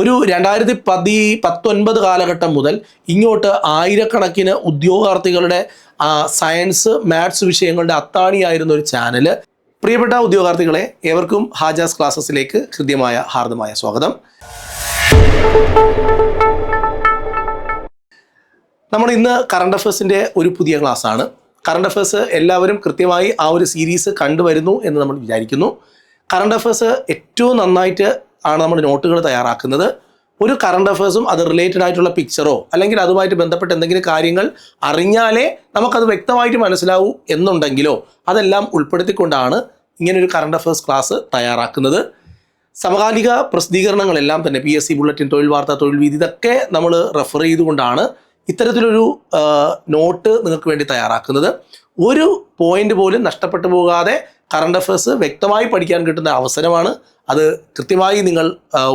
ഒരു രണ്ടായിരത്തി പതി പത്തൊൻപത് കാലഘട്ടം മുതൽ ഇങ്ങോട്ട് ആയിരക്കണക്കിന് ഉദ്യോഗാർത്ഥികളുടെ സയൻസ് മാത്സ് വിഷയങ്ങളുടെ അത്താണിയായിരുന്ന ഒരു ചാനൽ പ്രിയപ്പെട്ട ഉദ്യോഗാർത്ഥികളെ ഏവർക്കും ഹാജാസ് ക്ലാസ്സസിലേക്ക് ഹൃദ്യമായ ഹാർദമായ സ്വാഗതം. നമ്മൾ ഇന്ന് കറണ്ട് അഫയേഴ്സിന്റെ ഒരു പുതിയ ക്ലാസ്സാണ് കറണ്ട് അഫയേഴ്സ് എല്ലാവരും കൃത്യമായി ആ ഒരു സീരീസ് കണ്ടുവരുന്നു എന്ന് നമ്മൾ വിചാരിക്കുന്നു. കറണ്ട് അഫയേഴ്സ് ഏറ്റവും നന്നായിട്ട് ആണ് നമ്മൾ നോട്ടുകൾ തയ്യാറാക്കുന്നത്. ഒരു കറണ്ട് അഫയേഴ്സും അത് റിലേറ്റഡ് ആയിട്ടുള്ള പിക്ചറോ അല്ലെങ്കിൽ അതുമായിട്ട് ബന്ധപ്പെട്ട എന്തെങ്കിലും കാര്യങ്ങൾ അറിഞ്ഞാലേ നമുക്കത് വ്യക്തമായിട്ട് മനസ്സിലാവൂ എന്നുണ്ടെങ്കിലോ അതെല്ലാം ഉൾപ്പെടുത്തിക്കൊണ്ടാണ് ഒരു കറണ്ട് അഫയേഴ്സ് ക്ലാസ് തയ്യാറാക്കുന്നത്. സമകാലിക പ്രസിദ്ധീകരണങ്ങളെല്ലാം തന്നെ പി എസ് സി ബുള്ളറ്റിൻ തൊഴിൽ വാർത്ത തൊഴിൽ വീതി ഇതൊക്കെ നമ്മൾ റെഫർ ചെയ്തുകൊണ്ടാണ് ഇത്തരത്തിലൊരു നോട്ട് നിങ്ങൾക്ക് വേണ്ടി തയ്യാറാക്കുന്നത്. ഒരു പോയിന്റ് പോലും നഷ്ടപ്പെട്ടു പോകാതെ കറണ്ട് അഫയേഴ്സ് വ്യക്തമായി പഠിക്കാൻ കിട്ടുന്ന അവസരമാണ് അത് കൃത്യമായി നിങ്ങൾ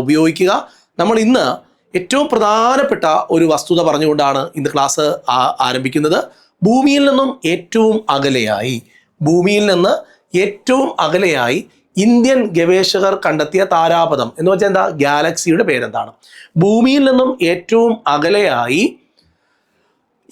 ഉപയോഗിക്കുക. നമ്മൾ ഇന്ന് ഏറ്റവും പ്രധാനപ്പെട്ട ഒരു വസ്തുത പറഞ്ഞുകൊണ്ടാണ് ഇന്ന് ക്ലാസ് ആരംഭിക്കുന്നത്. ഭൂമിയിൽ നിന്നും ഏറ്റവും അകലെയായി ഭൂമിയിൽ നിന്ന് ഏറ്റവും അകലെയായി ഇന്ത്യൻ ഗവേഷകർ കണ്ടെത്തിയ താരാപഥം എന്ന് വെച്ചാൽ എന്താ? ഗാലക്സിയുടെ പേരെന്താണ്? ഭൂമിയിൽ നിന്നും ഏറ്റവും അകലെയായി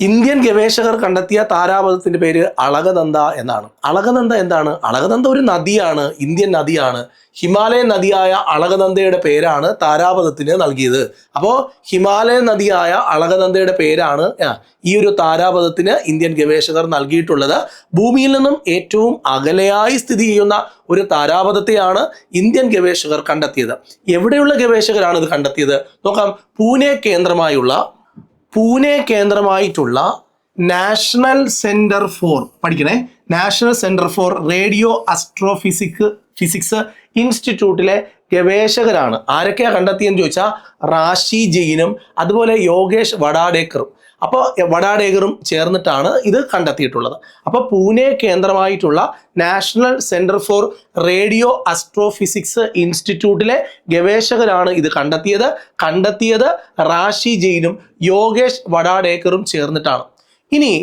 ഇന്ത്യൻ ഗവേഷകർ കണ്ടെത്തിയ താരാപഥത്തിന്റെ പേര് അളകനന്ദ എന്നാണ്. അളകനന്ദ എന്താണ്? അളകനന്ദ ഒരു നദിയാണ് ഇന്ത്യൻ നദിയാണ്. ഹിമാലയൻ നദിയായ അളകനന്ദയുടെ പേരാണ് താരാപഥത്തിന് നൽകിയത്. അപ്പോൾ ഹിമാലയൻ നദിയായ അളകനന്ദയുടെ പേരാണ് ഈ ഒരു താരാപഥത്തിന് ഇന്ത്യൻ ഗവേഷകർ നൽകിയിട്ടുള്ളത്. ഭൂമിയിൽ നിന്നും ഏറ്റവും അകലെയായി സ്ഥിതി ചെയ്യുന്ന ഒരു താരാപഥത്തെയാണ് ഇന്ത്യൻ ഗവേഷകർ കണ്ടെത്തിയത്. എവിടെയുള്ള ഗവേഷകരാണ് ഇത് കണ്ടെത്തിയത്? നോക്കാം പൂനെ കേന്ദ്രമായുള്ള പൂനെ കേന്ദ്രമായിട്ടുള്ള നാഷണൽ സെന്റർ ഫോർ പഠിക്കണേ. National centre for radio astrophysic physics ഇൻസ്റ്റിറ്റ്യൂട്ടിലെ ഗവേഷകരാണ്. ആരൊക്കെയാണ് കണ്ടെത്തിയെന്ന് ചോദിച്ചാൽ റാഷി ജെയിനും അതുപോലെ യോഗേഷ് വഡാഡേക്കറും അപ്പോൾ വടാടേകറും ചേർന്നിട്ടാണ് ഇത് കണ്ടെത്തിയിട്ടുള്ളത്. അപ്പോൾ Pune കേന്ദ്രമായിട്ടുള്ള national centre for radio astrophysics ഇൻസ്റ്റിറ്റ്യൂട്ടിലെ ഗവേഷകരാണ് ഇത് കണ്ടെത്തിയത്. കണ്ടെത്തിയത് റാഷി ജെയിനും യോഗേഷ് വടാടേക്കറും ചേർന്നിട്ടാണ്. ഇനി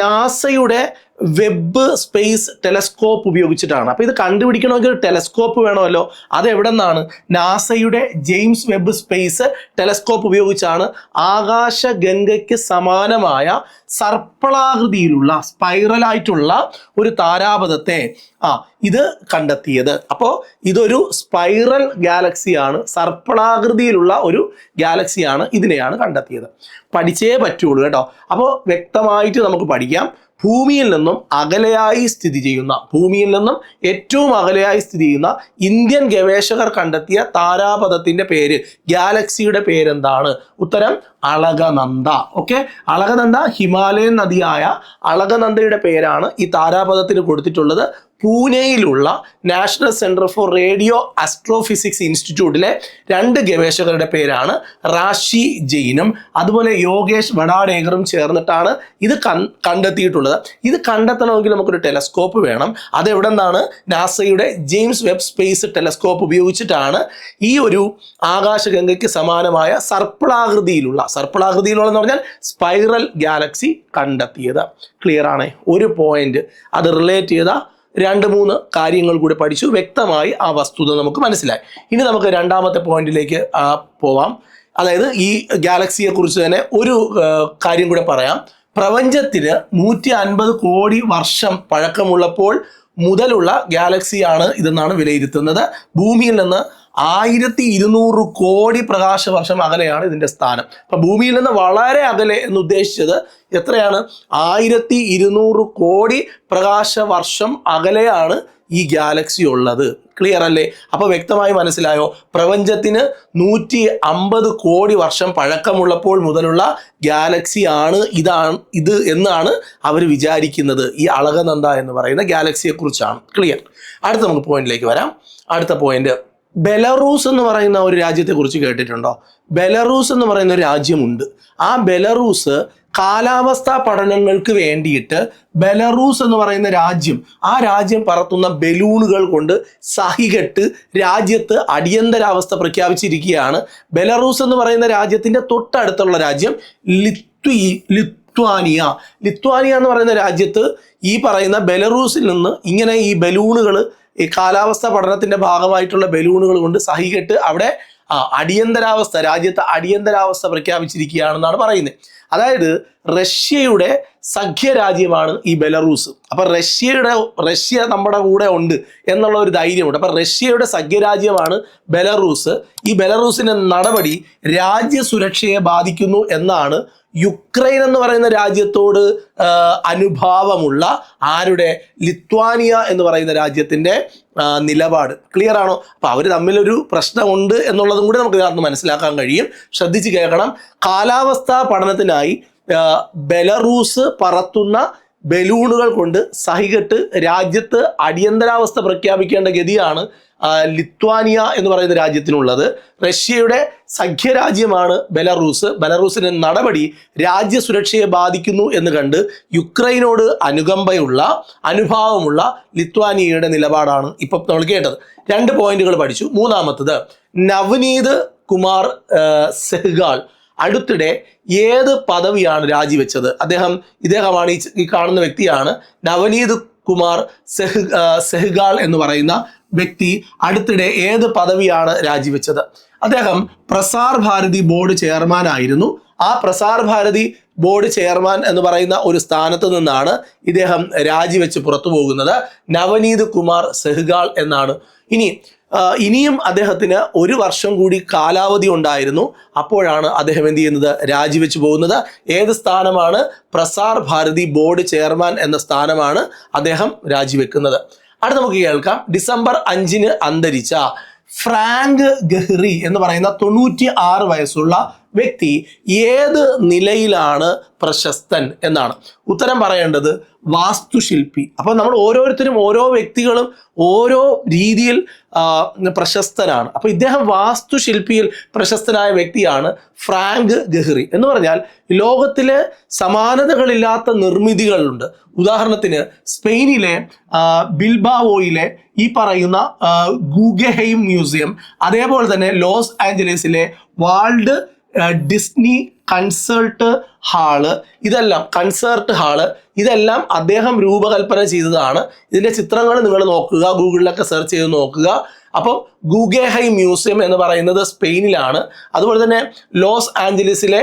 നാസയുടെ വെബ് സ്പേസ് ടെലസ്കോപ്പ് ഉപയോഗിച്ചിട്ടാണ്. അപ്പോൾ ഇത് കണ്ടുപിടിക്കണമെങ്കിൽ ഒരു ടെലസ്കോപ്പ് വേണമല്ലോ. അത് എവിടെ നിന്നാണ് നാസയുടെ ജെയിംസ് വെബ് സ്പേസ് ടെലസ്കോപ്പ് ഉപയോഗിച്ചാണ് ആകാശഗംഗയ്ക്ക് സമാനമായ സർപ്പിളാകൃതിയിലുള്ള സ്പൈറലായിട്ടുള്ള ഒരു താരാപഥത്തെ ആ ഇത് കണ്ടെത്തിയത്. അപ്പോൾ ഇതൊരു സ്പൈറൽ ഗാലക്സിയാണ് സർപ്പിളാകൃതിയിലുള്ള ഒരു ഗാലക്സിയാണ് ഇതിനെയാണ് കണ്ടെത്തിയത്. പഠിച്ചേ പറ്റുള്ളൂ കേട്ടോ. അപ്പോൾ വ്യക്തമായിട്ട് നമുക്ക് പഠിക്കാം. ഭൂമിയിൽ നിന്നും അകലെയായി സ്ഥിതി ചെയ്യുന്ന ഭൂമിയിൽ നിന്നും ഏറ്റവും അകലെയായി സ്ഥിതി ചെയ്യുന്ന ഇന്ത്യൻ ഗവേഷകർ കണ്ടെത്തിയ താരാപഥത്തിന്റെ പേര് ഗാലക്സിയുടെ പേരെന്താണ്? ഉത്തരം അളകനന്ദ. ഓക്കെ അളകനന്ദ ഹിമാലയൻ നദിയായ അളകനന്ദയുടെ പേരാണ് ഈ താരാപഥത്തിന് കൊടുത്തിട്ടുള്ളത്. പൂനെയിലുള്ള national centre for radio astrophysics ഇൻസ്റ്റിറ്റ്യൂട്ടിലെ രണ്ട് ഗവേഷകരുടെ പേരാണ് റാഷി ജെയിനും. അതുപോലെ യോഗേഷ് വടാടേകറും ചേർന്നിട്ടാണ് ഇത് കണ്ടെത്തിയിട്ടുള്ളത്. ഇത് കണ്ടെത്തണമെങ്കിൽ നമുക്കൊരു ടെലസ്കോപ്പ് വേണം. അതെവിടെ നിന്നാണ് നാസയുടെ ജെയിംസ് വെബ് സ്പേസ് ടെലസ്കോപ്പ് ഉപയോഗിച്ചിട്ടാണ് ഈ ഒരു ആകാശഗംഗയ്ക്ക് സമാനമായ സർപ്പിളാകൃതിയിലുള്ള സർപ്പിളാകൃതിയിലുള്ള ആകൃതിയിലുള്ളതെന്ന് പറഞ്ഞാൽ സ്പൈറൽ ഗാലക്സി കണ്ടെത്തിയത്. ക്ലിയർ ആണ്? ഒരു പോയിന്റ് അത് റിലേറ്റ് ചെയ്ത രണ്ട് മൂന്ന് കാര്യങ്ങൾ കൂടി പഠിച്ചു. വ്യക്തമായി ആ വസ്തുത നമുക്ക് മനസ്സിലായി. ഇനി നമുക്ക് രണ്ടാമത്തെ പോയിന്റിലേക്ക് പോവാം. അതായത് ഈ ഗാലക്സിയെ കുറിച്ച് തന്നെ ഒരു കാര്യം കൂടെ പറയാം. പ്രപഞ്ചത്തിന് നൂറ്റി അൻപത് കോടി വർഷം പഴക്കമുള്ളപ്പോൾ മുതലുള്ള ഗാലക്സിയാണ് ഇതെന്നാണ് വിലയിരുത്തുന്നത്. ഭൂമിയിൽ നിന്ന് ആയിരത്തി ഇരുന്നൂറ് കോടി പ്രകാശ വർഷം അകലെയാണ് ഇതിന്റെ സ്ഥാനം. അപ്പൊ ഭൂമിയിൽ നിന്ന് വളരെ അകലെ എന്ന് ഉദ്ദേശിച്ചത് എത്രയാണ്? ആയിരത്തി ഇരുന്നൂറ് കോടി പ്രകാശ വർഷം അകലെയാണ് ഈ ഗാലക്സി ഉള്ളത്. ക്ലിയർ അല്ലേ? അപ്പോൾ വ്യക്തമായി മനസ്സിലായോ? പ്രപഞ്ചത്തിന് നൂറ്റി അമ്പത് കോടി വർഷം പഴക്കമുള്ളപ്പോൾ മുതലുള്ള ഗാലക്സി ആണ് ഇതാണ് ഇത് എന്നാണ് അവർ വിചാരിക്കുന്നത്. ഈ അളകനന്ദ എന്ന് പറയുന്ന ഗാലക്സിയെ കുറിച്ചാണ് ക്ലിയർ അടുത്ത നമുക്ക് പോയിന്റിലേക്ക് വരാം. അടുത്ത പോയിന്റ് ബെലറൂസ് എന്ന് പറയുന്ന ഒരു രാജ്യത്തെക്കുറിച്ച് കേട്ടിട്ടുണ്ടോ? ബെലറൂസ് എന്ന് പറയുന്ന ഒരു രാജ്യമുണ്ട്. ആ ബെലറൂസ് കാലാവസ്ഥാ പഠനങ്ങൾക്ക് വേണ്ടിയിട്ട് ബെലറൂസ് എന്ന് പറയുന്ന രാജ്യം ആ രാജ്യം പറത്തുന്ന ബലൂണുകൾ കൊണ്ട് സഹികെട്ട് രാജ്യത്ത് അടിയന്തരാവസ്ഥ പ്രഖ്യാപിച്ചിരിക്കുകയാണ്. ബെലറൂസ് എന്ന് പറയുന്ന രാജ്യത്തിന്റെ തൊട്ടടുത്തുള്ള രാജ്യം ലിത്വി ലിത്വാനിയ. ലിത്വാനിയ എന്ന് പറയുന്ന രാജ്യത്ത് ഈ പറയുന്ന ബെലറൂസിൽ നിന്ന് ഇങ്ങനെ ഈ ബലൂണുകൾ ഈ കാലാവസ്ഥ പഠനത്തിന്റെ ഭാഗമായിട്ടുള്ള ബലൂണുകൾ കൊണ്ട് സഹികെട്ട് അവിടെ അടിയന്തരാവസ്ഥ രാജ്യത്ത് അടിയന്തരാവസ്ഥ പ്രഖ്യാപിച്ചിരിക്കുകയാണെന്നാണ് പറയുന്നത്. അതായത് റഷ്യയുടെ സഖ്യ രാജ്യമാണ് ഈ ബെലറൂസ്. അപ്പൊ റഷ്യയുടെ റഷ്യ നമ്മുടെ കൂടെ ഉണ്ട് എന്നുള്ള ഒരു ധൈര്യമുണ്ട്. അപ്പൊ റഷ്യയുടെ സഖ്യ രാജ്യമാണ് ബെലറൂസ്. ഈ ബെലറൂസിന്റെ നടപടി രാജ്യസുരക്ഷയെ ബാധിക്കുന്നു എന്നാണ് യുക്രൈൻ എന്ന് പറയുന്ന രാജ്യത്തോട് അനുഭാവമുള്ള ആരുടെ? ലിത്വാനിയ എന്ന് പറയുന്ന രാജ്യത്തിന്റെ നിലപാട്. ക്ലിയർ ആണോ? അപ്പം അവർ തമ്മിലൊരു പ്രശ്നമുണ്ട് എന്നുള്ളതും കൂടി നമുക്ക് ഇതിനകത്ത് മനസ്സിലാക്കാൻ കഴിയും. ശ്രദ്ധിച്ച് കേൾക്കണം. കാലാവസ്ഥാ പഠനത്തിനായി ബെലറൂസ് പറത്തുന്ന ബലൂണുകൾ കൊണ്ട് സഹികെട്ട് രാജ്യത്ത് അടിയന്തരാവസ്ഥ പ്രഖ്യാപിക്കേണ്ട ഗതിയാണ് ലിത്വാനിയ എന്ന് പറയുന്ന രാജ്യത്തിനുള്ളത്. റഷ്യയുടെ സഖ്യരാജ്യമാണ് ബെലറൂസ്. ബെലറൂസിന്റെ നടപടി രാജ്യസുരക്ഷയെ ബാധിക്കുന്നു എന്ന് കണ്ട് യുക്രൈനോട് അനുകമ്പയുള്ള അനുഭാവമുള്ള ലിത്വാനിയയുടെ നിലപാടാണ് ഇപ്പൊ നമ്മൾ കേട്ടത്. രണ്ട് പോയിന്റുകൾ പഠിച്ചു. മൂന്നാമത്തത് നവനീത് കുമാർ സെഹ്ഗാൾ അടുത്തിടെ ഏത് പദവിയാണ് രാജിവെച്ചത്? അദ്ദേഹം ഇദ്ദേഹമാണ് ഈ കാണുന്ന വ്യക്തിയാണ്. നവനീത് കുമാർ സെഹ് സെഹ്ഗാൾ എന്ന് പറയുന്ന വ്യക്തി അടുത്തിടെ ഏത് പദവിയാണ് രാജിവെച്ചത്? അദ്ദേഹം പ്രസാർ ഭാരതി ബോർഡ് ചെയർമാൻ ആയിരുന്നു. ആ പ്രസാർ ഭാരതി ബോർഡ് ചെയർമാൻ എന്ന് പറയുന്ന ഒരു സ്ഥാനത്ത് നിന്നാണ് ഇദ്ദേഹം രാജിവെച്ച് പുറത്തു പോകുന്നത്. നവനീത് കുമാർ സെഹ്ഗാൾ എന്നാണ്. ഇനി ഇനിയും അദ്ദേഹത്തിന് ഒരു വർഷം കൂടി കാലാവധി ഉണ്ടായിരുന്നു. അപ്പോഴാണ് അദ്ദേഹം എന്ത് ചെയ്യുന്നത്? രാജിവെച്ച് പോകുന്നത്. ഏത് സ്ഥാനമാണ്? പ്രസാർ ഭാരതി ബോർഡ് ചെയർമാൻ എന്ന സ്ഥാനമാണ് അദ്ദേഹം രാജിവെക്കുന്നത്. അടുത്ത നമുക്ക് കേൾക്കാം. ഡിസംബർ അഞ്ചിന് അന്തരിച്ച ഫ്രാങ്ക് ഗഹ്റി എന്ന് പറയുന്ന തൊണ്ണൂറ്റി ആറ് വയസ്സുള്ള വ്യക്തി ഏത് നിലയിലാണ് പ്രശസ്തൻ എന്നാണ്. ഉത്തരം പറയേണ്ടത് വാസ്തുശില്പി. അപ്പോൾ നമ്മൾ ഓരോരുത്തരും ഓരോ വ്യക്തികളും ഓരോ രീതിയിൽ പ്രശസ്തനാണ്. അപ്പോൾ ഇദ്ദേഹം വാസ്തുശില്പിയിൽ പ്രശസ്തനായ വ്യക്തിയാണ് ഫ്രാങ്ക് ഗഹ്റി. എന്ന് പറഞ്ഞാൽ ലോകത്തിലെ സമാനതകളില്ലാത്ത നിർമ്മിതികളുണ്ട്. ഉദാഹരണത്തിന് സ്പെയിനിലെ ബിൽബാവോയിലെ ഈ പറയുന്ന ഗൂഗെഹൈം മ്യൂസിയം അതേപോലെ തന്നെ ലോസ് ആഞ്ചലസിലെ വാൾഡ് ഡിസ്നി കൺസേർട്ട് ഹാൾ ഇതെല്ലാം കൺസേർട്ട് ഹാൾ ഇതെല്ലാം അദ്ദേഹം രൂപകൽപ്പന ചെയ്തതാണ്. ഇതിന്റെ ചിത്രങ്ങൾ നിങ്ങൾ നോക്കുക ഗൂഗിളിലൊക്കെ സെർച്ച് ചെയ്ത് നോക്കുക. അപ്പം ഗൂഗേഹൈ മ്യൂസിയം എന്ന് പറയുന്നത് സ്പെയിനിലാണ്. അതുപോലെ തന്നെ ലോസ് ആഞ്ചലസിലെ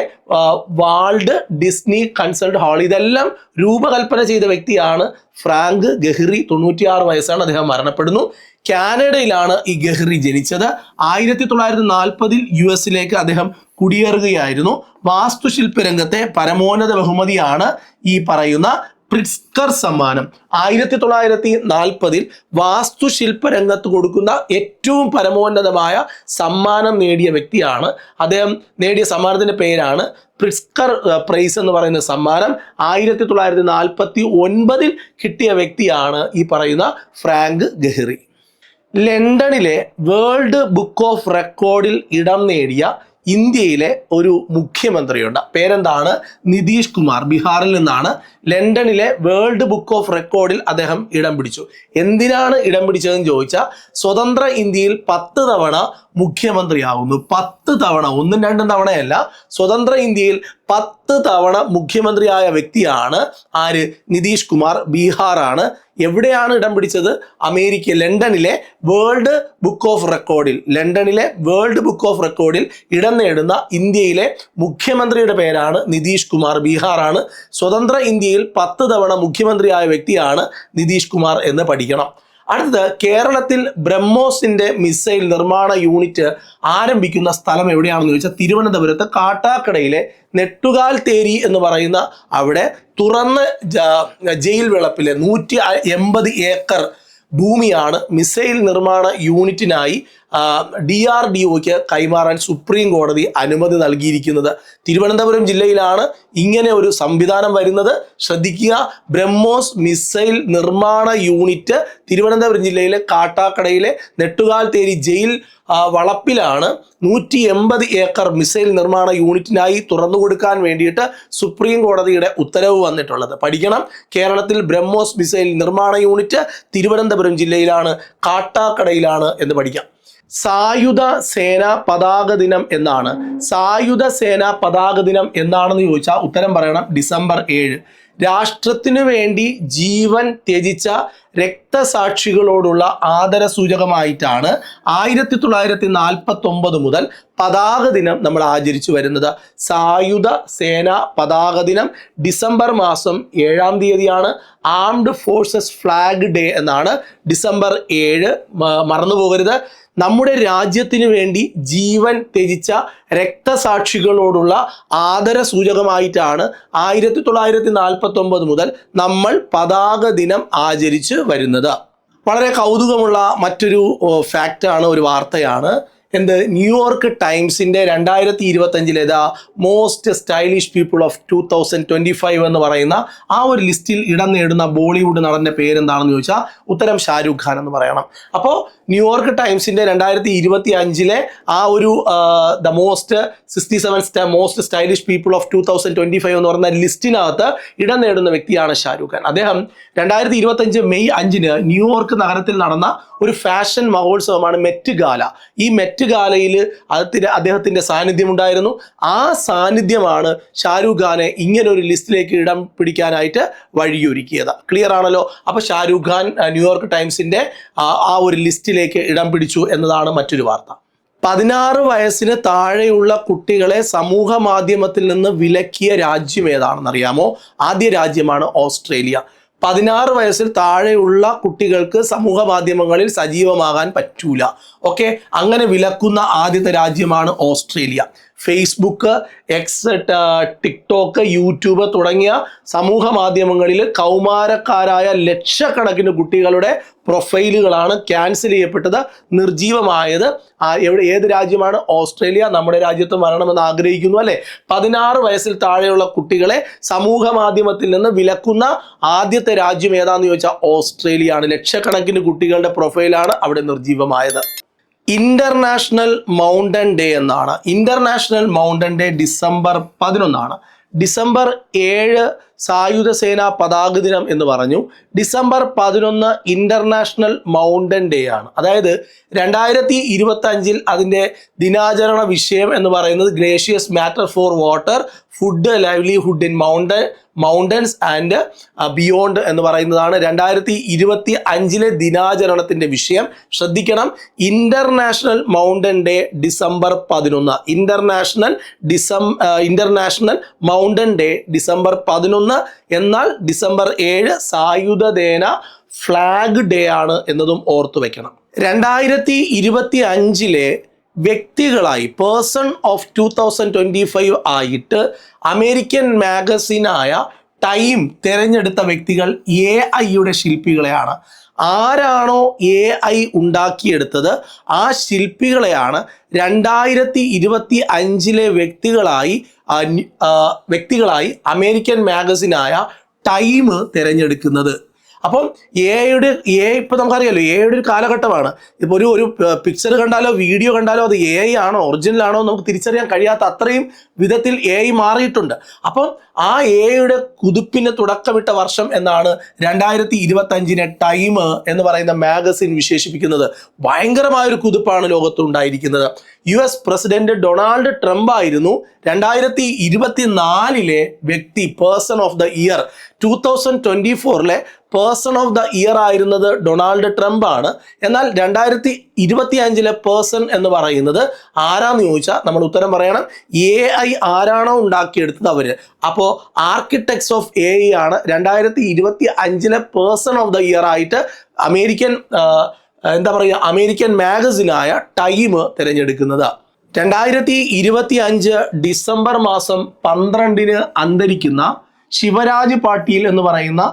വാൾഡ് ഡിസ്നി കൺസൾട്ട് ഹാൾ. ഇതെല്ലാം രൂപകൽപ്പന ചെയ്ത വ്യക്തിയാണ് ഫ്രാങ്ക് ഗഹ്റി തൊണ്ണൂറ്റിയാറ് വയസ്സാണ് അദ്ദേഹം മരണപ്പെടുന്നു. കാനഡയിലാണ് ഈ ഗഹ്റി ജനിച്ചത്. ആയിരത്തി തൊള്ളായിരത്തി നാൽപ്പതിൽ യു എസിലേക്ക് അദ്ദേഹം കുടിയേറുകയായിരുന്നു. വാസ്തുശില്പ രംഗത്തെ പരമോന്നത ബഹുമതിയാണ് ഈ പറയുന്ന പ്രിറ്റ്സ്കർ സമ്മാനം. ആയിരത്തി തൊള്ളായിരത്തി നാൽപ്പതിൽ വാസ്തുശില്പ രംഗത്ത് കൊടുക്കുന്ന ഏറ്റവും പരമോന്നതമായ സമ്മാനം നേടിയ വ്യക്തിയാണ്. അദ്ദേഹം നേടിയ സമ്മാനത്തിന്റെ പേരാണ് പ്രിസ്കർ പ്രൈസ് എന്ന് പറയുന്ന സമ്മാനം. ആയിരത്തി തൊള്ളായിരത്തി നാൽപ്പത്തി ഒൻപതിൽ കിട്ടിയ വ്യക്തിയാണ് ഈ പറയുന്ന ഫ്രാങ്ക് ഗഹ്റി ലണ്ടനിലെ വേൾഡ് ബുക്ക് ഓഫ് റെക്കോർഡിൽ ഇടം നേടിയ ഇന്ത്യയിലെ ഒരു മുഖ്യമന്ത്രിയുണ്ട്. പേരെന്താണ്? നിതീഷ് കുമാർ. ബീഹാറിൽ നിന്നാണ്. ലണ്ടനിലെ വേൾഡ് ബുക്ക് ഓഫ് റെക്കോർഡിൽ അദ്ദേഹം ഇടം പിടിച്ചു. എന്തിനാണ് ഇടം പിടിച്ചതെന്ന് ചോദിച്ചാൽ സ്വതന്ത്ര ഇന്ത്യയിൽ പത്ത് തവണ മുഖ്യമന്ത്രിയാവുന്നു. പത്ത് തവണ. ഒന്നും രണ്ടും തവണയല്ല. സ്വതന്ത്ര ഇന്ത്യയിൽ പത്ത് തവണ മുഖ്യമന്ത്രിയായ വ്യക്തിയാണ് ആര്? നിതീഷ് കുമാർ ബീഹാറാണ്. എവിടെയാണ് ഇടം പിടിച്ചത്? അമേരിക്ക ലണ്ടനിലെ വേൾഡ് ബുക്ക് ഓഫ് റെക്കോർഡിൽ. ലണ്ടനിലെ വേൾഡ് ബുക്ക് ഓഫ് റെക്കോർഡിൽ ഇടം നേടുന്ന ഇന്ത്യയിലെ മുഖ്യമന്ത്രിയുടെ പേരാണ് നിതീഷ് കുമാർ ബീഹാറാണ്. സ്വതന്ത്ര ഇന്ത്യയിൽ പത്ത് തവണ മുഖ്യമന്ത്രിയായ വ്യക്തിയാണ് നിതീഷ് കുമാർ എന്ന് പഠിക്കണം. അടുത്തത് കേരളത്തിൽ ബ്രഹ്മോസിന്റെ മിസൈൽ നിർമ്മാണ യൂണിറ്റ് ആരംഭിക്കുന്ന സ്ഥലം എവിടെയാണെന്ന് ചോദിച്ചാൽ തിരുവനന്തപുരത്ത് കാട്ടാക്കടയിലെ നെട്ടുകാൽ തേരി എന്ന് പറയുന്ന അവിടെ തുറന്ന ജയിൽ വിളപ്പിലെ നൂറ്റി എൺപത് ഏക്കർ ഭൂമിയാണ് മിസൈൽ നിർമ്മാണ യൂണിറ്റിനായി ഡി ആർ ഡി ഒക്ക് കൈമാറാൻ സുപ്രീം കോടതി അനുമതി നൽകിയിരിക്കുന്നത്. തിരുവനന്തപുരം ജില്ലയിലാണ് ഇങ്ങനെ ഒരു സംവിധാനം വരുന്നത്. ശ്രദ്ധിക്കുക ബ്രഹ്മോസ് മിസൈൽ നിർമ്മാണ യൂണിറ്റ് തിരുവനന്തപുരം ജില്ലയിലെ കാട്ടാക്കടയിലെ നെട്ടുകാൽ തേരി ജയിൽ വളപ്പിലാണ് നൂറ്റി എൺപത് ഏക്കർ മിസൈൽ നിർമ്മാണ യൂണിറ്റിനായി തുറന്നു കൊടുക്കാൻ വേണ്ടിയിട്ട് സുപ്രീം കോടതിയുടെ ഉത്തരവ് വന്നിട്ടുള്ളത്. പഠിക്കണം. കേരളത്തിൽ ബ്രഹ്മോസ് മിസൈൽ നിർമ്മാണ യൂണിറ്റ് തിരുവനന്തപുരം ജില്ലയിലാണ് കാട്ടാക്കടയിലാണ് എന്ന് പഠിക്കാം. സായുധ സേനാ പതാക ദിനം എന്നാണ്. സായുധ സേനാ പതാക ദിനം എന്നാണെന്ന് ചോദിച്ചാൽ ഉത്തരം പറയണം ഡിസംബർ ഏഴ്. രാഷ്ട്രത്തിനു വേണ്ടി ജീവൻ ത്യജിച്ച രക്തസാക്ഷികളോടുള്ള ആദര സൂചകമായിട്ടാണ് ആയിരത്തി തൊള്ളായിരത്തി നാൽപ്പത്തി ഒമ്പത് മുതൽ പതാക ദിനം നമ്മൾ ആചരിച്ചു വരുന്നത്. സായുധ സേന പതാക ദിനം ഡിസംബർ മാസം ഏഴാം തീയതിയാണ്. ആംഡ് ഫോഴ്സസ് ഫ്ലാഗ് ഡേ എന്നാണ് ഡിസംബർ ഏഴ് മറന്നു പോകരുത് നമ്മുടെ രാജ്യത്തിന് വേണ്ടി ജീവൻ ത്യജിച്ച രക്തസാക്ഷികളോടുള്ള ആദര സൂചകമായിട്ടാണ് ആയിരത്തി തൊള്ളായിരത്തി നാൽപ്പത്തി ഒമ്പത് മുതൽ നമ്മൾ പതാക ദിനം ആചരിച്ച് വരുന്നത്. വളരെ കൗതുകമുള്ള മറ്റൊരു ഫാക്റ്റാണ് ഒരു വാർത്തയാണ് എന്ത്? ന്യൂയോർക്ക് ടൈംസിന്റെ രണ്ടായിരത്തി ഇരുപത്തി the most stylish people of two thousand twenty five എന്ന് പറയുന്ന ആ ഒരു ലിസ്റ്റിൽ ഇടം നേടുന്ന ബോളിവുഡ് നടന്റെ പേരെന്താണെന്ന് ചോദിച്ചാൽ ഉത്തരം ഷാരൂഖ് ഖാൻ എന്ന് പറയണം. അപ്പോൾ ന്യൂയോർക്ക് ടൈംസിന്റെ രണ്ടായിരത്തി ഇരുപത്തി അഞ്ചിലെ ആ ഒരു the most sixty seven most stylish people of two thousand twenty five എന്ന് പറയുന്ന ലിസ്റ്റിനകത്ത് ഇടം നേടുന്ന വ്യക്തിയാണ് ഷാരൂഖ് ഖാൻ. അദ്ദേഹം രണ്ടായിരത്തി ഇരുപത്തി അഞ്ച് മെയ് അഞ്ചിന് ന്യൂയോർക്ക് നഗരത്തിൽ നടന്ന ഒരു ഫാഷൻ മഹോത്സവമാണ് മെറ്റ് ഗാല ഈ മെറ്റ് ഗാലയിൽ അദ്ദേഹത്തിന്റെ അദ്ദേഹത്തിന്റെ സാന്നിധ്യം ഉണ്ടായിരുന്നു ആ സാന്നിധ്യമാണ് ഷാരൂഖ് ഖാനെ ഇങ്ങനെ ഒരു ലിസ്റ്റിലേക്ക് ഇടം പിടിക്കാനായിട്ട് വഴിയൊരുക്കിയത്. ക്ലിയർ ആണല്ലോ? അപ്പോൾ ഷാരൂഖ് ഖാൻ ന്യൂയോർക്ക് ടൈംസിന്റെ ആ ഒരു ലിസ്റ്റിലേക്ക് ഇടം പിടിച്ചു എന്നതാണ് മറ്റൊരു വാർത്ത. പതിനാറ് വയസ്സിന് താഴെയുള്ള കുട്ടികളെ സമൂഹ മാധ്യമത്തിൽ നിന്ന് വിലക്കിയ രാജ്യം ഏതാണെന്ന് അറിയാമോ ആദ്യ രാജ്യമാണ് ഓസ്ട്രേലിയ. പതിനാറ് വയസ്സിൽ താഴെയുള്ള കുട്ടികൾക്ക് സമൂഹ മാധ്യമങ്ങളിൽ സജീവമാകാൻ പറ്റൂല. ഓക്കെ അങ്ങനെ വിലക്കുന്ന ആദ്യത്തെ രാജ്യമാണ് Australia. Facebook X TikTok YouTube തുടങ്ങിയ സമൂഹ മാധ്യമങ്ങളിൽ കൗമാരക്കാരായ ലക്ഷക്കണക്കിന് കുട്ടികളുടെ പ്രൊഫൈലുകളാണ് ക്യാൻസൽ ചെയ്യപ്പെട്ടത് നിർജീവമായത് എവിടെ ഏത് രാജ്യമാണ്? ഓസ്ട്രേലിയ നമ്മുടെ രാജ്യത്ത് വരണമെന്ന് ആഗ്രഹിക്കുന്നു അല്ലെ? പതിനാറ് വയസ്സിൽ താഴെയുള്ള കുട്ടികളെ സമൂഹ മാധ്യമത്തിൽ നിന്ന് വിലക്കുന്ന ആദ്യത്തെ രാജ്യം ഏതാന്ന് ചോദിച്ചാൽ ഓസ്ട്രേലിയ ആണ് ലക്ഷക്കണക്കിന് കുട്ടികളുടെ പ്രൊഫൈലാണ് അവിടെ നിർജീവമായത് ഇന്റർനാഷണൽ മൗണ്ടൻ ഡേ എന്നാണ്. ഇന്റർനാഷണൽ മൗണ്ടൻ ഡേ ഡിസംബർ പതിനൊന്നാണ്. ഡിസംബർ ഏഴ് സായുധ സേനാ പതാക ദിനം എന്ന് പറഞ്ഞു. ഡിസംബർ പതിനൊന്ന് ഇന്റർനാഷണൽ മൗണ്ടൻ ഡേ ആണ്. അതായത് രണ്ടായിരത്തി ഇരുപത്തി അഞ്ചിൽ അതിന്റെ ദിനാചരണ വിഷയം എന്ന് പറയുന്നത് glaciers matter for water food livelihood in mountain mountains and beyond എന്ന് പറയുന്നതാണ്. രണ്ടായിരത്തി ഇരുപത്തി അഞ്ചിലെ ദിനാചരണത്തിന്റെ വിഷയം. ശ്രദ്ധിക്കണം. ഇന്റർനാഷണൽ മൗണ്ടൻ ഡേ ഡിസംബർ പതിനൊന്ന്. International December international mountain day December പതിനൊന്ന്. എന്നാൽ ഡിസംബർ ഏഴ് സായുധദേന ഫ്ലാഗ് ഡേ ആണ് എന്നതും ഓർത്തു വയ്ക്കണം രണ്ടായിരത്തി ഇരുപത്തി അഞ്ചിലെ വ്യക്തികളായി person of two thousand twenty five ആയിട്ട് അമേരിക്കൻ മാഗസിനായ ടൈം തിരഞ്ഞെടുത്ത വ്യക്തികൾ എ ഐയുടെ ശില്പികളെയാണ്. ആരാണോ എ ഐ ഉണ്ടാക്കിയെടുത്തത്? ആ ശില്പികളെയാണ് രണ്ടായിരത്തി ഇരുപത്തി അഞ്ചിലെ വ്യക്തികളായി വ്യക്തികളായി അമേരിക്കൻ മാഗസിനായ ടൈം തിരഞ്ഞെടുക്കുന്നത്. അപ്പം എയുടെ എ ഇപ്പൊ നമുക്കറിയാലോ എയുടെ ഒരു കാലഘട്ടമാണ്. ഇപ്പൊ ഒരു ഒരു പിക്ചർ കണ്ടാലോ വീഡിയോ കണ്ടാലോ അത് എ ഐ ആണോ ഒറിജിനൽ ആണോ നമുക്ക് തിരിച്ചറിയാൻ കഴിയാത്ത അത്രയും വിധത്തിൽ എ ഐ മാറിയിട്ടുണ്ട്. അപ്പം ആ എയുടെ കുതിപ്പിന് തുടക്കമിട്ട വർഷം എന്നാണ് രണ്ടായിരത്തി ഇരുപത്തി അഞ്ചിനെ ടൈം എന്ന് പറയുന്ന മാഗസിൻ വിശേഷിപ്പിക്കുന്നത്. ഭയങ്കരമായൊരു കുതിപ്പാണ് ലോകത്ത് ഉണ്ടായിരിക്കുന്നത്. U S president Donald Trump ആയിരുന്നു രണ്ടായിരത്തി ഇരുപത്തി നാലിലെ വ്യക്തി person of the year two thousand twenty ഫോറിലെ person of the year ആയിരുന്നത് ഡൊണാൾഡ് ട്രംപ് ആണ് എന്നാൽ രണ്ടായിരത്തി ഇരുപത്തി അഞ്ചിലെ പേഴ്സൺ എന്ന് പറയുന്നത് ആരാന്ന് ചോദിച്ചാൽ നമ്മൾ ഉത്തരം പറയണം. എ ഐ ആരാണോ ഉണ്ടാക്കിയെടുത്തത് അവർ അപ്പോൾ ആർക്കിടെക്ട്സ് ഓഫ് എ ഐ ആണ് രണ്ടായിരത്തി ഇരുപത്തി അഞ്ചിലെ പേഴ്സൺ ഓഫ് ദ ഇയർ ആയിട്ട് അമേരിക്കൻ എന്താ പറയുക അമേരിക്കൻ മാഗസിനായ ടൈം തിരഞ്ഞെടുക്കുന്നത്. രണ്ടായിരത്തി ഇരുപത്തി അഞ്ച് ഡിസംബർ മാസം പന്ത്രണ്ടിന് അന്തരിക്കുന്ന ശിവരാജ് പാട്ടീൽ എന്ന് പറയുന്ന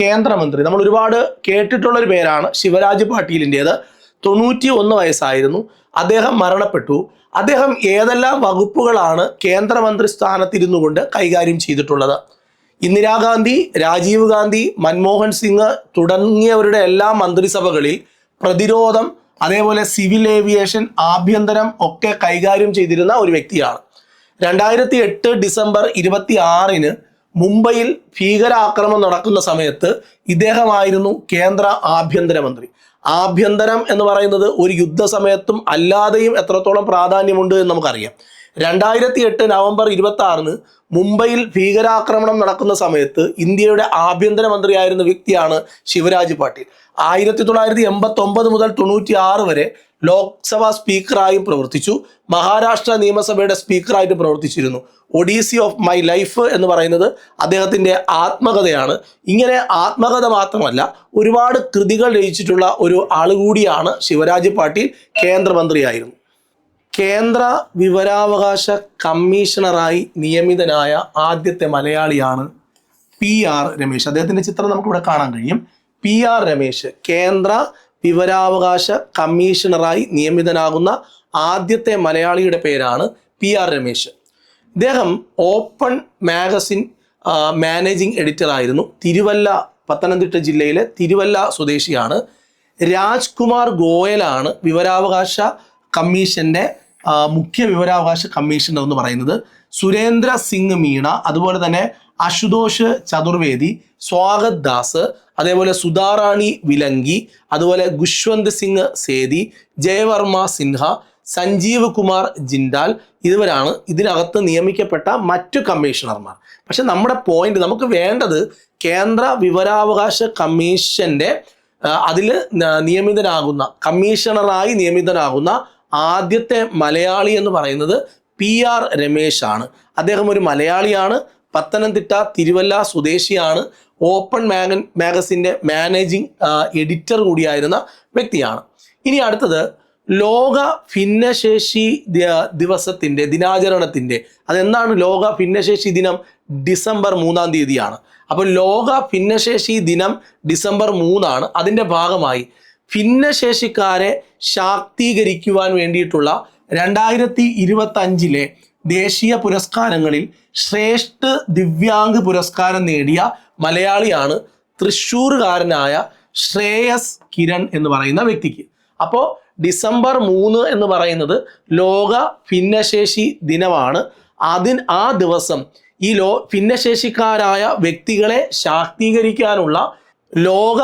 കേന്ദ്രമന്ത്രി. നമ്മൾ ഒരുപാട് കേട്ടിട്ടുള്ള ഒരു പേരാണ് ശിവരാജ് പാട്ടീലിന്റെത്. തൊണ്ണൂറ്റി ഒന്ന് വയസ്സായിരുന്നു. അദ്ദേഹം മരണപ്പെട്ടു. അദ്ദേഹം ഏതെല്ലാം വകുപ്പുകളാണ് കേന്ദ്രമന്ത്രി സ്ഥാനത്തിരുന്നു കൊണ്ട് കൈകാര്യം ചെയ്തിട്ടുള്ളത്? ഇന്ദിരാഗാന്ധി രാജീവ് ഗാന്ധി മൻമോഹൻ സിംഗ് തുടങ്ങിയവരുടെ എല്ലാ മന്ത്രിസഭകളിൽ പ്രതിരോധം അതേപോലെ സിവിൽ ഏവിയേഷൻ ആഭ്യന്തരം ഒക്കെ കൈകാര്യം ചെയ്തിരുന്ന ഒരു വ്യക്തിയാണ്. രണ്ടായിരത്തി എട്ട് ഡിസംബർ ഇരുപത്തി ആറിന് മുംബൈയിൽ ഭീകരാക്രമണം നടക്കുന്ന സമയത്ത് ഇദ്ദേഹമായിരുന്നു കേന്ദ്ര ആഭ്യന്തരമന്ത്രി. ആഭ്യന്തരം എന്ന് പറയുന്നത് ഒരു യുദ്ധസമയത്തും അല്ലാതെയും എത്രത്തോളം പ്രാധാന്യമുണ്ട് എന്ന് നമുക്കറിയാം. രണ്ടായിരത്തി എട്ട് നവംബർ ഇരുപത്തി ആറിന് മുംബൈയിൽ ഭീകരാക്രമണം നടക്കുന്ന സമയത്ത് ഇന്ത്യയുടെ ആഭ്യന്തരമന്ത്രിയായിരുന്ന വ്യക്തിയാണ് ശിവരാജ് പാട്ടീൽ. ആയിരത്തി തൊള്ളായിരത്തി എൺപത്തി ഒമ്പത് മുതൽ തൊണ്ണൂറ്റി ആറ് വരെ ലോക്സഭാ സ്പീക്കറായും പ്രവർത്തിച്ചു. മഹാരാഷ്ട്ര നിയമസഭയുടെ സ്പീക്കറായിട്ട് പ്രവർത്തിച്ചിരുന്നു. ഒഡീസി ഓഫ് മൈ ലൈഫ് എന്ന് പറയുന്നത് അദ്ദേഹത്തിന്റെ ആത്മകഥയാണ്. ഇങ്ങനെ ആത്മകഥ മാത്രമല്ല ഒരുപാട് കൃതികൾ രചിച്ചിട്ടുള്ള ഒരു ആൾ കൂടിയാണ് ശിവരാജ് പാട്ടീൽ കേന്ദ്രമന്ത്രിയായിരുന്നു. കേന്ദ്ര വിവരാവകാശ കമ്മീഷണറായി നിയമിതനായ ആദ്യത്തെ മലയാളിയാണ് പി ആർ രമേശ്. അദ്ദേഹത്തിന്റെ ചിത്രം നമുക്കിവിടെ കാണാൻ കഴിയും. പി ആർ രമേശ് കേന്ദ്ര വിവരാവകാശ കമ്മീഷണറായി നിയമിതനാകുന്ന ആദ്യത്തെ മലയാളിയുടെ പേരാണ് പി ആർ രമേശ്. ഇദ്ദേഹം ഓപ്പൺ മാഗസിൻ മാനേജിംഗ് എഡിറ്റർ ആയിരുന്നു. തിരുവല്ല പത്തനംതിട്ട ജില്ലയിലെ തിരുവല്ല സ്വദേശിയാണ്. രാജ്കുമാർ ഗോയലാണ് വിവരാവകാശ കമ്മീഷന്റെ മുഖ്യ വിവരാവകാശ കമ്മീഷണർ എന്ന് പറയുന്നത്. സുരേന്ദ്ര സിംഗ് മീണ അതുപോലെ തന്നെ അശുതോഷ് ചതുർവേദി സ്വാഗത് ദാസ് അതേപോലെ സുധാറാണി വിലങ്കി അതുപോലെ ഖുഷ്വന്ത് സിംഗ് സേതി ജയവർമ്മ സിൻഹ സഞ്ജീവ് കുമാർ ജിൻഡാൽ ഇവരാണ് ഇതിനകത്ത് നിയമിക്കപ്പെട്ട മറ്റു കമ്മീഷണർമാർ. പക്ഷെ നമ്മുടെ പോയിന്റ് നമുക്ക് വേണ്ടത് കേന്ദ്ര വിവരാവകാശ കമ്മീഷന്റെ അതിൽ നിയമിതനാകുന്ന കമ്മീഷണറായി നിയമിതനാകുന്ന ആദ്യത്തെ മലയാളി എന്ന് പറയുന്നത് പി ആർ രമേശാണ്. അദ്ദേഹം ഒരു മലയാളിയാണ്. പത്തനംതിട്ട തിരുവല്ല സ്വദേശിയാണ് ഓപ്പൺ മാഗൻ മാഗസിന്റെ മാനേജിംഗ് എഡിറ്റർ കൂടിയായിരുന്ന വ്യക്തിയാണ്. ഇനി അടുത്തത് ലോക ഭിന്നശേഷി ദിവസത്തിന്റെ ദിനാചരണത്തിന്റെ അതെന്താണ് ലോക ഭിന്നശേഷി ദിനം? ഡിസംബർ മൂന്നാം തീയതിയാണ്. അപ്പോൾ ലോക ഭിന്നശേഷി ദിനം ഡിസംബർ മൂന്നാണ്. അതിന്റെ ഭാഗമായി ഭിന്നശേഷിക്കാരെ ശാക്തീകരിക്കുവാൻ വേണ്ടിയിട്ടുള്ള രണ്ടായിരത്തി ഇരുപത്തഞ്ചിലെ ദേശീയ പുരസ്കാരങ്ങളിൽ ശ്രേഷ്ഠ ദിവ്യാംഗ് പുരസ്കാരം നേടിയ മലയാളിയാണ് തൃശ്ശൂർകാരനായ ശ്രേയസ് കിരൺ എന്ന് പറയുന്ന വ്യക്തിക്ക്. അപ്പോൾ ഡിസംബർ മൂന്ന് എന്ന് പറയുന്നത് ലോക ഭിന്നശേഷി ദിനമാണ്. അതിന് ആ ദിവസം ഈ ലോ ഭിന്നശേഷിക്കാരായ വ്യക്തികളെ ശാക്തീകരിക്കാനുള്ള ലോക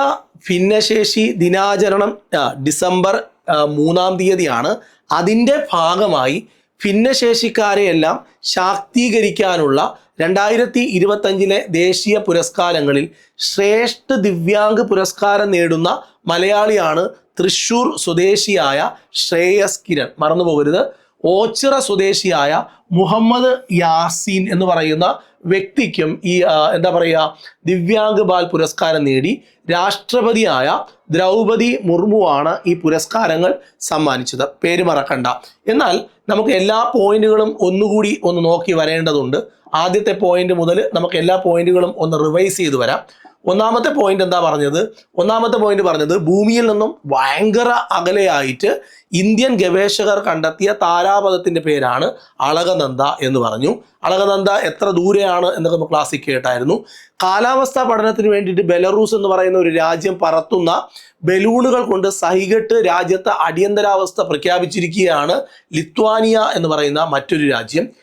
ഭിന്നശേഷി ദിനാചരണം ഡിസംബർ മൂന്നാം തീയതിയാണ്. അതിന്റെ ഭാഗമായി ഭിന്നശേഷിക്കാരെയെല്ലാം ശാക്തീകരിക്കാനുള്ള രണ്ടായിരത്തി ഇരുപത്തഞ്ചിലെ ദേശീയ പുരസ്കാരങ്ങളിൽ ശ്രേഷ്ഠ ദിവ്യാംഗ് പുരസ്കാരം നേടുന്ന മലയാളിയാണ് തൃശൂർ സ്വദേശിയായ ശ്രേയസ് കിരൺ. മറന്നു പോകരുത് ഓച്ചിറ സ്വദേശിയായ മുഹമ്മദ് യാസീൻ എന്ന് പറയുന്ന വ്യക്തിക്കും ഈ എന്താ പറയുക ദിവ്യാംഗ് ബാൽ പുരസ്കാരം നേടി രാഷ്ട്രപതിയായ ദ്രൗപതി മുർമുവാണ് ഈ പുരസ്കാരങ്ങൾ സമ്മാനിച്ചത്. പേര് മറക്കണ്ട. എന്നാൽ നമുക്ക് എല്ലാ പോയിന്റുകളും ഒന്നുകൂടി ഒന്ന് നോക്കി വരേണ്ടതുണ്ട്. ആദ്യത്തെ പോയിന്റ് മുതൽ നമുക്ക് എല്ലാ പോയിന്റുകളും ഒന്ന് റിവൈസ് ചെയ്തു വരാം. ഒന്നാമത്തെ പോയിന്റ് എന്താ പറഞ്ഞത്? ഒന്നാമത്തെ പോയിന്റ് പറഞ്ഞത് ഭൂമിയിൽ നിന്നും ഭയങ്കര അകലെയായിട്ട് ഇന്ത്യൻ ഗവേഷകർ കണ്ടെത്തിയ താരാപഥത്തിന്റെ പേരാണ് അളകനന്ദ എന്ന് പറഞ്ഞു. അളകനന്ദ എത്ര ദൂരെയാണ് എന്നൊക്കെ നമ്മൾ ക്ലാസ്സിൽ കേട്ടായിരുന്നു. കാലാവസ്ഥാ പഠനത്തിന് വേണ്ടിയിട്ട് ബെലറൂസ് എന്ന് പറയുന്ന ഒരു രാജ്യം പറത്തുന്ന ബലൂണുകൾ കൊണ്ട് സഹികെട്ട് രാജ്യത്തെ അടിയന്തരാവസ്ഥ പ്രഖ്യാപിച്ചിരിക്കുകയാണ് ലിത്വാനിയ എന്ന് പറയുന്ന മറ്റൊരു രാജ്യം.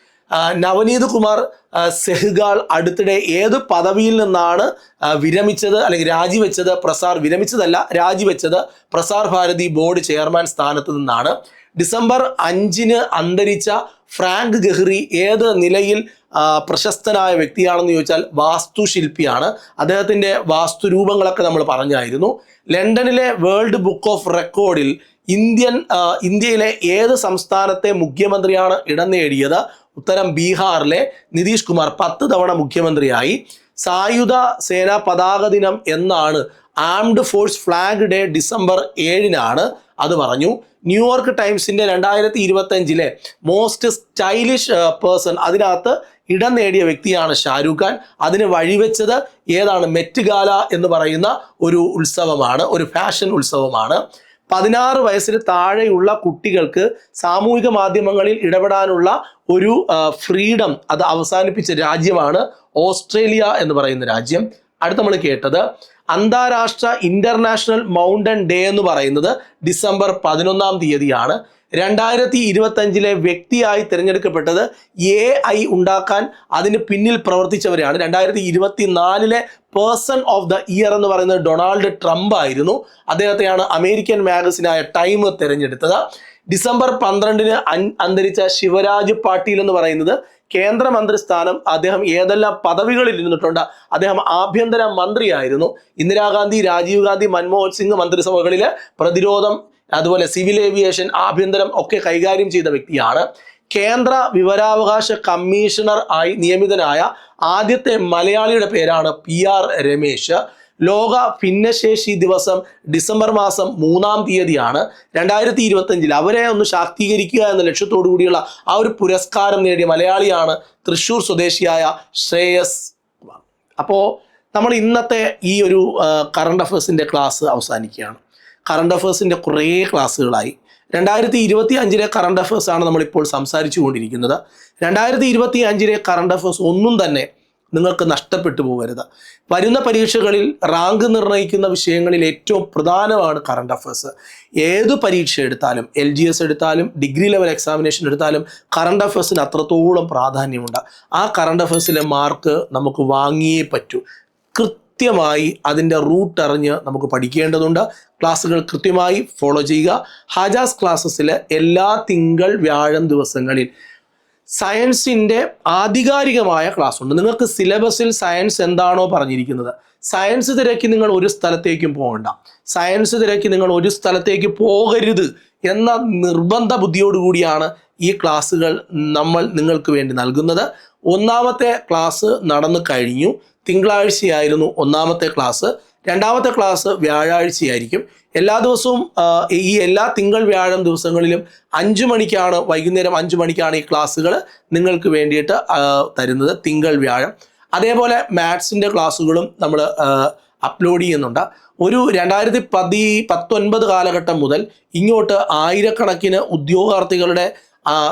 നവനീത് കുമാർ സെഹ്ഗാൾ അടുത്തിടെ ഏത് പദവിയിൽ നിന്നാണ് വിരമിച്ചത് അല്ലെങ്കിൽ രാജിവെച്ചത്? പ്രസാർ വിരമിച്ചതല്ല രാജിവെച്ചത് പ്രസാർ ഭാരതി ബോർഡ് ചെയർമാൻ സ്ഥാനത്ത് നിന്നാണ്. ഡിസംബർ അഞ്ചിന് അന്തരിച്ച ഫ്രാങ്ക് ഗഹ്റി ഏത് നിലയിൽ പ്രശസ്തനായ വ്യക്തിയാണെന്ന് ചോദിച്ചാൽ വാസ്തുശില്പിയാണ്. അദ്ദേഹത്തിന്റെ വാസ്തുരൂപങ്ങളൊക്കെ നമ്മൾ പറഞ്ഞായിരുന്നു. ലണ്ടനിലെ വേൾഡ് ബുക്ക് ഓഫ് റെക്കോർഡിൽ ഇന്ത്യൻ ഇന്ത്യയിലെ ഏത് സംസ്ഥാനത്തെ മുഖ്യമന്ത്രിയാണ് ഇടം നേടിയത്? ഉത്തരം ബീഹാറിലെ നിതീഷ് കുമാർ പത്ത് തവണ മുഖ്യമന്ത്രിയായി. സായുധ സേനാ പതാക ദിനം എന്നാണ് armed force flag day December ഏഴിനാണ് അത് പറഞ്ഞു. ന്യൂയോർക്ക് ടൈംസിന്റെ രണ്ടായിരത്തി ഇരുപത്തി അഞ്ചിലെ മോസ്റ്റ് സ്റ്റൈലിഷ് പേഴ്സൺ അതിനകത്ത് ഇടം നേടിയ വ്യക്തിയാണ് ഷാരൂഖ് ഖാൻ. അതിന് വഴിവെച്ചത് ഏതാണ്? മെറ്റ് ഗാല എന്ന് പറയുന്ന ഒരു ഉത്സവമാണ് ഒരു ഫാഷൻ ഉത്സവമാണ്. പതിനാറ് വയസ്സിന് താഴെയുള്ള കുട്ടികൾക്ക് സാമൂഹിക മാധ്യമങ്ങളിൽ ഇടപെടാനുള്ള ഒരു ഫ്രീഡം അത് അവസാനിപ്പിച്ച രാജ്യമാണ് ഓസ്ട്രേലിയ എന്ന് പറയുന്ന രാജ്യം. അടുത്ത നമ്മൾ കേട്ടത് അന്താരാഷ്ട്ര ഇന്റർനാഷണൽ മൗണ്ടൻ ഡേ എന്ന് പറയുന്നത് ഡിസംബർ പതിനൊന്നാം തീയതിയാണ്. രണ്ടായിരത്തി ഇരുപത്തഞ്ചിലെ വ്യക്തിയായി തിരഞ്ഞെടുക്കപ്പെട്ടത് എ ഐ ഉണ്ടാക്കാൻ അതിന് പിന്നിൽ പ്രവർത്തിച്ചവരെയാണ് രണ്ടായിരത്തി ഇരുപത്തി നാലിലെ പേഴ്സൺ ഓഫ് ദ ഇയർ എന്ന് പറയുന്നത് ഡൊണാൾഡ് ട്രംപ് ആയിരുന്നു. അദ്ദേഹത്തെയാണ് അമേരിക്കൻ മാഗസിനായ ടൈം തിരഞ്ഞെടുത്തത്. ഡിസംബർ പന്ത്രണ്ടിന് അന്തരിച്ച ശിവരാജ് പാട്ടീൽ എന്ന് പറയുന്നത് കേന്ദ്രമന്ത്രി സ്ഥാനം അദ്ദേഹം ഏതെല്ലാം പദവികളിൽ ഇരുന്നിട്ടുണ്ട് അദ്ദേഹം ആഭ്യന്തര മന്ത്രിയായിരുന്നു. ഇന്ദിരാഗാന്ധി രാജീവ് ഗാന്ധി മൻമോഹൻ സിംഗ് മന്ത്രിസഭകളിലെ പ്രതിരോധം അതുപോലെ സിവിൽ ഏവിയേഷൻ ആഭ്യന്തരം ഒക്കെ കൈകാര്യം ചെയ്ത വ്യക്തിയാണ്. കേന്ദ്ര വിവരാവകാശ കമ്മീഷണർ ആയി നിയമിതനായ ആദ്യത്തെ മലയാളിയുടെ പേരാണ് പി ആർ രമേശ്. ലോക ഭിന്നശേഷി ദിവസം ഡിസംബർ മാസം മൂന്നാം തീയതിയാണ് രണ്ടായിരത്തി ഇരുപത്തഞ്ചിൽ അവരെ ഒന്ന് ശാക്തീകരിക്കുക എന്ന ലക്ഷ്യത്തോടു കൂടിയുള്ള ആ ഒരു പുരസ്കാരം നേടിയ മലയാളിയാണ് തൃശൂർ സ്വദേശിയായ ശ്രേയസ് അപ്പോൾ നമ്മൾ ഇന്നത്തെ ഈ ഒരു കറണ്ട് അഫയേഴ്സിന്റെ ക്ലാസ് അവസാനിക്കുകയാണ്. കറണ്ട് അഫേഴ്സിന്റെ കുറേ ക്ലാസ്സുകളായി. രണ്ടായിരത്തി ഇരുപത്തി അഞ്ചിലെ കറണ്ട് അഫേഴ്സാണ് നമ്മളിപ്പോൾ സംസാരിച്ചു കൊണ്ടിരിക്കുന്നത് രണ്ടായിരത്തി ഇരുപത്തി അഞ്ചിലെ കറണ്ട് അഫേഴ്സ് ഒന്നും തന്നെ നിങ്ങൾക്ക് നഷ്ടപ്പെട്ടു പോകരുത്. വരുന്ന പരീക്ഷകളിൽ റാങ്ക് നിർണയിക്കുന്ന വിഷയങ്ങളിൽ ഏറ്റവും പ്രധാനമാണ് കറണ്ട് അഫയേഴ്സ് ഏത് പരീക്ഷ എടുത്താലും എൽ ജി എസ് എടുത്താലും ഡിഗ്രി ലെവൽ എക്സാമിനേഷൻ എടുത്താലും കറണ്ട് അഫയേഴ്സിന് അത്രത്തോളം പ്രാധാന്യമുണ്ട്. ആ കറണ്ട് അഫയേഴ്സിലെ മാർക്ക് നമുക്ക് വാങ്ങിയേ പറ്റൂ. കൃത്യമായി അതിന്റെ റൂട്ട് അറിഞ്ഞ് നമുക്ക് പഠിക്കേണ്ടതുണ്ട്. ക്ലാസ്സുകൾ കൃത്യമായി ഫോളോ ചെയ്യുക. ഹാജാസ് ക്ലാസ്സസിൽ എല്ലാ തിങ്കൾ വ്യാഴം ദിവസങ്ങളിൽ സയൻസിന്റെ ആധികാരികമായ ക്ലാസ് ഉണ്ട്. നിങ്ങൾക്ക് സിലബസിൽ സയൻസ് എന്താണോ പറഞ്ഞിരിക്കുന്നത്. സയൻസ് തിരക്കി നിങ്ങൾ ഒരു സ്ഥലത്തേക്കും പോകണ്ട. സയൻസ് തിരക്കി നിങ്ങൾ ഒരു സ്ഥലത്തേക്ക് പോകരുത് എന്ന നിർബന്ധ ബുദ്ധിയോടുകൂടിയാണ് ഈ ക്ലാസ്സുകൾ നമ്മൾ നിങ്ങൾക്ക് വേണ്ടി നൽകുന്നത്. ഒന്നാമത്തെ ക്ലാസ് നടന്നു കഴിഞ്ഞു. തിങ്കളാഴ്ചയായിരുന്നു ഒന്നാമത്തെ ക്ലാസ്. രണ്ടാമത്തെ ക്ലാസ് വ്യാഴാഴ്ചയായിരിക്കും. എല്ലാ ദിവസവും ഈ എല്ലാ തിങ്കൾ വ്യാഴം ദിവസങ്ങളിലും അഞ്ചു മണിക്കാണ് വൈകുന്നേരം അഞ്ചു മണിക്കാണ് ഈ ക്ലാസ്സുകൾ നിങ്ങൾക്ക് വേണ്ടിയിട്ട് തരുന്നത് തിങ്കൾ വ്യാഴം. അതേപോലെ മാത്സിന്റെ ക്ലാസ്സുകളും നമ്മൾ അപ്ലോഡ് ചെയ്യുന്നുണ്ട്. ഒരു രണ്ടായിരത്തി പതി പത്തൊൻപത് കാലഘട്ടം മുതൽ ഇങ്ങോട്ട് ആയിരക്കണക്കിന് ഉദ്യോഗാർത്ഥികളുടെ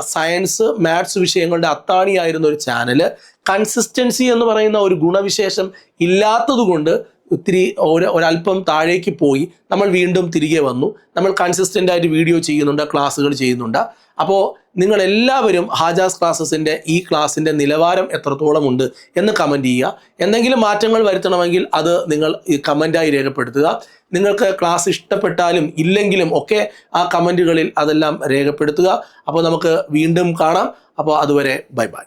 സയൻസ് മാത്സ് വിഷയങ്ങളുടെ അത്താണിയായിരുന്ന ഒരു ചാനൽ കൺസിസ്റ്റൻസി എന്ന് പറയുന്ന ഒരു ഗുണവിശേഷം ഇല്ലാത്തതുകൊണ്ട് ഒത്തിരി ഒരു ഒരല്പം താഴേക്ക് പോയി. നമ്മൾ വീണ്ടും തിരികെ വന്നു. നമ്മൾ കൺസിസ്റ്റന്റ് ആയിട്ട് വീഡിയോ ചെയ്യുന്നുണ്ട് ക്ലാസ്സുകൾ ചെയ്യുന്നുണ്ട്. അപ്പോൾ നിങ്ങൾ എല്ലാവരും ഹാജാസ് ക്ലാസ്സസിന്റെ ഈ ക്ലാസ്സിന്റെ നിലവാരം എത്രത്തോളം ഉണ്ട് എന്ന് കമന്റ് ചെയ്യുക. എന്തെങ്കിലും മാറ്റങ്ങൾ വരുത്തണമെങ്കിൽ അത് നിങ്ങൾ ഈ കമന്റായി രേഖപ്പെടുത്തുക. നിങ്ങൾക്ക് ക്ലാസ് ഇഷ്ടപ്പെട്ടാലും ഇല്ലെങ്കിലും ഒക്കെ ആ കമന്റുകളിൽ അതെല്ലാം രേഖപ്പെടുത്തുക. അപ്പോൾ നമുക്ക് വീണ്ടും കാണാം. അപ്പോൾ അതുവരെ ബൈ ബൈ.